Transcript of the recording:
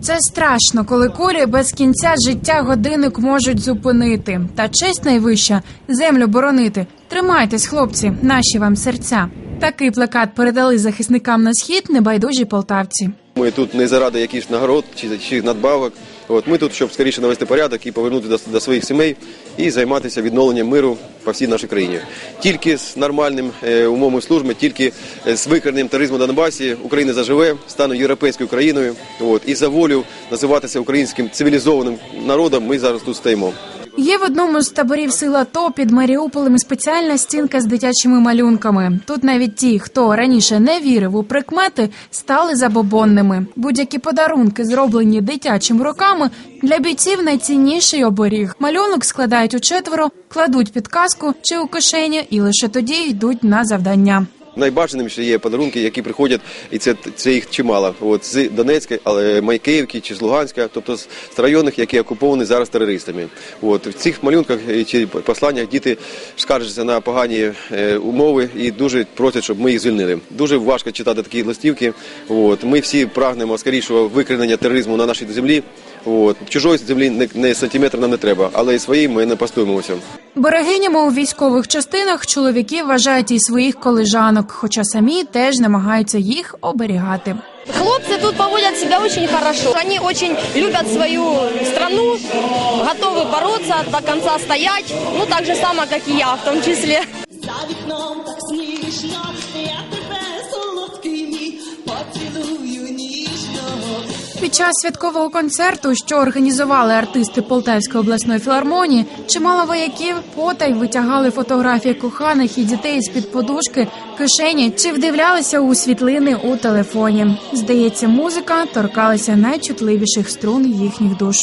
Це страшно, коли кулі без кінця життя годинник можуть зупинити. Та честь найвища землю боронити. Тримайтесь, хлопці, наші вам серця. Такий плакат передали захисникам на схід небайдужі полтавці. Ми тут не заради якихось нагород чи, чи надбавок. От ми тут, щоб скоріше навести порядок і повернути до, до своїх сімей і займатися відновленням миру по всій нашій країні. Тільки з нормальним е, умовами служби, тільки е, з викоренням тероризму Донбасі Україна заживе, стане європейською країною. От і за волю називатися українським цивілізованим народом. Ми зараз тут стоїмо. Є в одному з таборів сил АТО під Маріуполем спеціальна стінка з дитячими малюнками. Тут навіть ті, хто раніше не вірив у прикмети, стали забобонними. Будь-які подарунки, зроблені дитячими руками, для бійців найцінніший оберіг. Малюнок складають у четверо, кладуть під каску чи у кишені, і лише тоді йдуть на завдання. Найбажаним ще є подарунки, які приходять, і це, це їх чимало. От з Донецька, але Майкеївки чи з Луганська, тобто з, районів, які окуповані зараз терористами. От в цих малюнках е, чи посланнях діти скаржаться на погані е, умови і дуже просять, щоб ми їх звільнили. Дуже важко читати такі листівки. От ми всі прагнемо скорішого викоренення тероризму на нашій землі. От чужої землі не, не сантиметр нам не треба, але і своїй ми не постуємося. Берегинями у військових частинах чоловіки вважають і своїх колежанок, хоча самі теж намагаються їх оберігати. Хлопцы тут поводят себя очень хорошо. Они очень любят свою страну, готовы бороться, до конца стоять. Ну, так же само, как и я в том числе. За вікном так смішно, я Під час святкового концерту, що організували артисти Полтавської обласної філармонії, чимало вояків потай витягали фотографії коханих і дітей з під подушки, кишені чи вдивлялися у світлини у телефоні. Здається, музика торкалася найчутливіших струн їхніх душ.